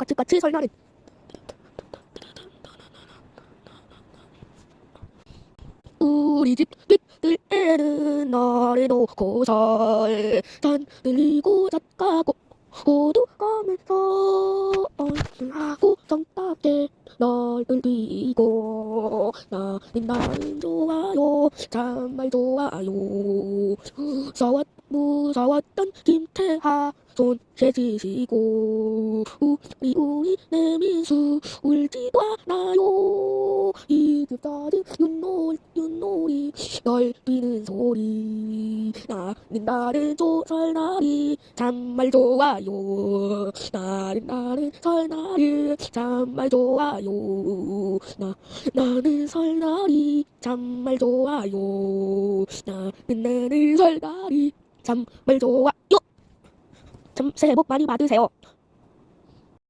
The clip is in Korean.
까치까치 설날은 우리 집 뒷뜰에는 나를 놓고 살산 들리고 잣가고 호두 가면서 하고 성답게 널 뛰고. 나는 나는 좋아요. 정말 좋아요. 무서웠 무서웠던 김태하 손 채지시고 우리 우리 내 민수 울지도 않아요. 이집까지 윷놀이 윷놀이 널 뛰는 소리 나는 나는 조 설날이 정말 좋아요. 나는 나는 설날이 정말 좋아요. 나 나는 설 날이 정말 좋아요. 나는 나는 설날이 정말 좋아 เส่ใส่พกมาดีมาตื้อใส่ออก